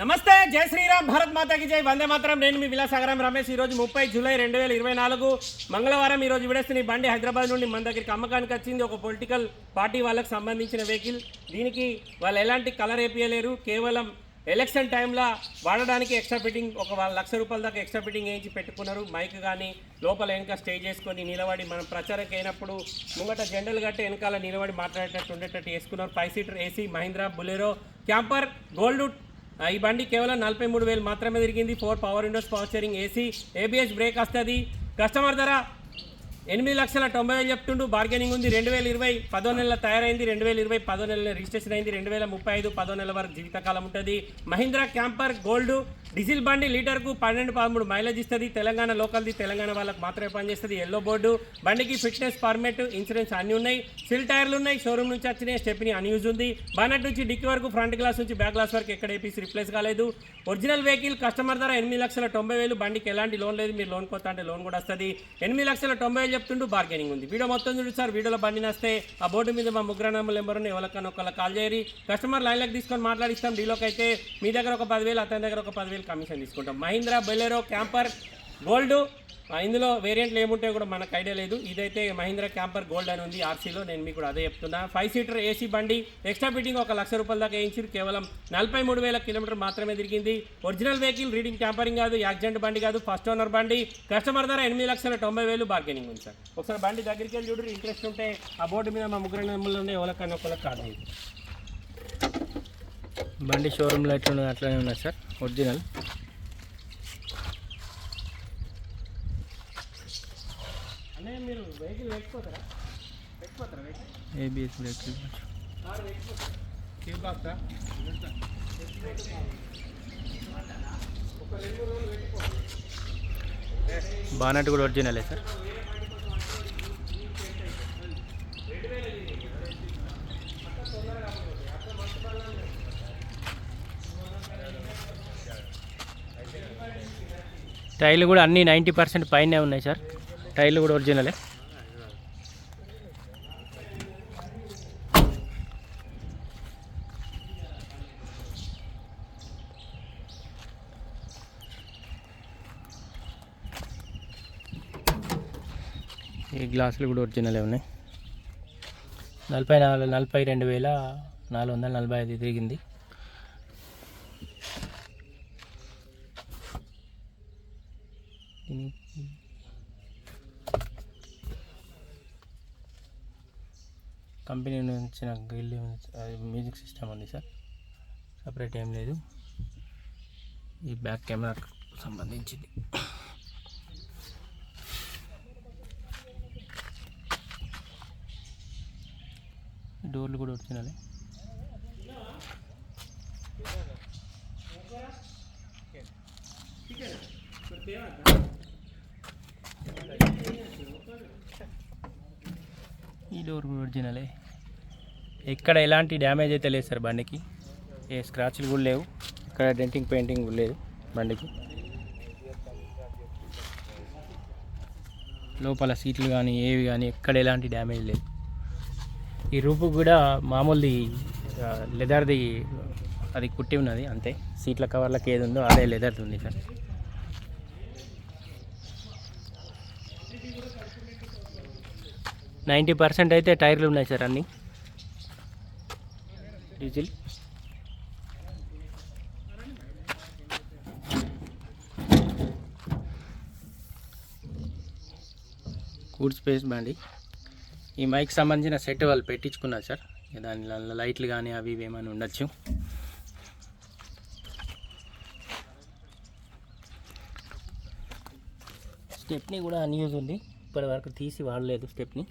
నమస్తే జై శ్రీరామ్ భారత్ మాతాకి జై. వందే మాత్రం. నేను మీ విలాసాగరం రమేష్. ఈరోజు ముప్పై జూలై రెండు వేల ఇరవై నాలుగు మంగళవారం ఈరోజు విడేస్తున్న ఈ బండి హైదరాబాద్ నుండి మన దగ్గరికి అమ్మకానికి వచ్చింది. ఒక పొలిటికల్ పార్టీ వాళ్ళకి సంబంధించిన వెహికల్. దీనికి వాళ్ళు ఎలాంటి కలర్ వేపియలేరు కేవలం ఎలక్షన్ టైంలో వాడడానికి ఎక్స్ట్రా ఫిట్టింగ్ ఒక వాళ్ళ లక్ష రూపాయల దాకా ఎక్స్ట్రా ఫిట్టింగ్ వేయించి పెట్టుకున్నారు. మైక్ కానీ లోపల వెనక స్టే చేసుకొని నిలబడి మనం ప్రచారంకి అయినప్పుడు ముంగట జెండలు కట్టి వెనకాల నిలబడి మాట్లాడేటట్టు ఉండేటట్టు వేసుకున్నారు. Five seater AC Mahindra Bolero camper gold ఈ బండి కేవలం నలభై మూడు వేలు మాత్రమే తిరిగింది. Four power windows power steering AC ABS brake వస్తుంది. కస్టమర్ ధర ఎనిమిది లక్షల తొంభై వేలు చెప్తుండు. బార్గెనింగ్ ఉంది. రెండు వేల ఇరవై పదో నెలల తయారైంది. రెండు వేల ఇరవై పదో నెలల రిజిస్ట్రేషన్ అయింది. రెండు వేల ముప్పై ఐదు పదో నెల వరకు జీవితకాలం ఉంటుంది. మహీంద్రా క్యాంపర్ గోల్డ్ డీజిల్ బండి లీటర్కు పన్నెండు పదమూడు మైలేజ్ ఇస్తుంది. తెలంగాణ లోకల్ది తెలంగాణ వాళ్ళకి మాత్రమే పనిచేస్తుంది. ఎల్లో బోర్డు బండికి ఫిట్నెస్ పర్మిట్ ఇన్సూరెన్స్ అన్ని ఉన్నాయి. సిల్ టైర్లు ఉన్నాయి. షోరూమ్ నుంచి వచ్చినాయి. స్టెప్ని అన్యూజ్ ఉంది. బానట్ నుంచి డిక్కి వరకు ఫ్రంట్ గ్లాస్ నుంచి బ్యాక్ గ్లాస్ వరకు ఎక్కడ ఏపీసీ రిప్లేస్ కాలేదు. ఒరిజినల్ వెహికల్ కస్టమర్ ధర ఎనిమిది లక్షల తొంభై వేలు. బండికి ఎలాంటి లోన్ లేదు. మీరు లోన్ కొత్త అంటే లోన్ కూడా వస్తుంది. ఎనిమిది లక్షల తొంభై వేలు చెప్తుంటూ బార్గెనింగ్ ఉంది. వీడియో మొత్తం చూడు సార్ వీడియోలో బండి నస్తే ఆ బోర్డు మీద మా ముగ్గురు నెంబర్ నెంబర్ ఎవరికైనా ఒకళ్ళ కాల్ చేయరి. కస్టమర్ లైన్లకు తీసుకొని మాట్లాడిస్తాం డీలోకి అయితే మీ దగ్గర ఒక పదివేలు అతని దగ్గర ఒక పదివేలు కమిషన్ తీసుకుంటాం. Mahindra Bolero camper gold. ఇందులో వేరియంట్లు ఏముంటాయో కూడా మనకు ఐడియా లేదు. ఇదైతే మహీంద్రా క్యాంపర్ గోల్డ్ అని ఉంది ఆర్సీలో. నేను మీకు అదే చెప్తున్నా. ఫైవ్ సీటర్ ఏసీ బండి. ఎక్స్ట్రా ఫిట్టింగ్ ఒక లక్ష రూపాయల దాకా వేయించారు కేవలం నలభై మూడు వేల కిలోమీటర్ మాత్రమే తిరిగింది. ఒరిజినల్ వెహికల్ రీడింగ్ క్యాంపరింగ్ కాదు యాక్సిడెంట్ బండి కాదు ఫస్ట్ ఓనర్ బండి. కస్టమర్ ధర ఎనిమిది లక్షల తొంభై వేలు బార్గెనింగ్ ఉంది సార్. ఒకసారి బండి దగ్గరికి వెళ్ళి చూడరు ఇంట్రెస్ట్ ఉంటే ఆ బోర్డు మీద మా ముగ్గురు నెంబర్లు ఉన్నాయి ఎవరికన్నా ఒకళ్ళకి కాదు బండి షోరూమ్లో ఎట్లా అట్లనే ఉన్నాయి సార్. ఒరిజినల్ అనే మీరు వెహికల్ పెట్టుకోతారా పెట్టుకోతారా వెహికల్ ఏబిఎస్ బ్రేక్ బానట్ కూడా ఒరిజినలే సార్. టైర్లు కూడా అన్నీ నైంటీ పర్సెంట్ పైనే ఉన్నాయి సార్. టైర్లు కూడా ఒరిజినలే. ఈ గ్లాసులు కూడా ఒరిజినలే ఉన్నాయి. నలభై నాలుగు నలభై రెండు వేల నాలుగు వందల నలభై ఐదు తిరిగింది. కంపెనీ నుంచి నాకు గ్రిల్ మ్యూజిక్ సిస్టమ్ ఉంది సార్. సపరేట్ ఏం లేదు. ఈ బ్యాక్ కెమెరాకు సంబంధించింది. డోర్లు కూడా ఒరిజినలే ఈ డోర్ కూడా ఒరిజినలే. ఎక్కడ ఎలాంటి డ్యామేజ్ అయితే లేదు సార్ బండికి. ఏ స్క్రాచ్లు కూడా లేవు. ఇక్కడ డెంటింగ్ పెయింటింగ్ కూడా లేదు బండికి. లోపల సీట్లు కానీ ఏవి కానీ ఎక్కడ ఎలాంటి డ్యామేజ్ లేదు. ఈ రూపు కూడా మామూలుది లెదర్ది అది కుట్టి ఉన్నది అంతే. సీట్ల కవర్లకు ఏది ఉందో అదే లెదర్ది ఉంది సార్ నైంటీ పర్సెంట్ అయితే టైర్లు ఉన్నాయి సార్ అన్నీ. డీజిల్. కూడ్ స్పేస్ బండి. ఈ మైక్ సంబంధించిన సెట్ వాళ్ళు పెట్టించుకున్నారు సార్. దాని లైట్లు కానీ అవి ఇవి ఏమైనా ఉండొచ్చు. స్టెప్ని కూడా అన్యూజ్ ఉంది. ఇప్పటి వరకు తీసి వాడలేదు స్టెప్ని.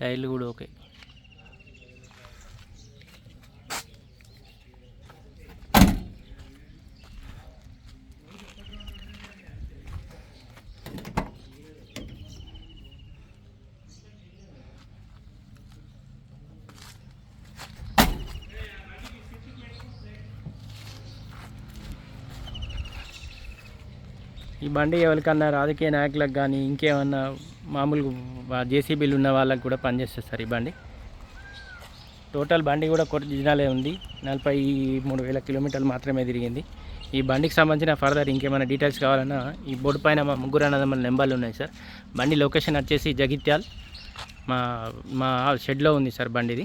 టైర్లు కూడా ఓకే. ఈ బండి ఎవరికన్నా రాజకీయ నాయకులకు కానీ ఇంకేమన్నా మామూలుగా జేసీబీలు ఉన్న వాళ్ళకి కూడా పనిచేస్తుంది సార్ ఈ బండి. టోటల్ బండి కూడా ఒరిజినలే ఉంది. నలభై మూడు వేల కిలోమీటర్లు మాత్రమే తిరిగింది. ఈ బండికి సంబంధించిన ఫర్దర్ ఇంకేమైనా డీటెయిల్స్ కావాలన్నా ఈ బోర్డు పైన మా ముగ్గురు అన్నదమ్మల నెంబర్లు ఉన్నాయి సార్. బండి లొకేషన్ వచ్చేసి జగిత్యాల్ మా మా షెడ్లో ఉంది సార్ బండిది.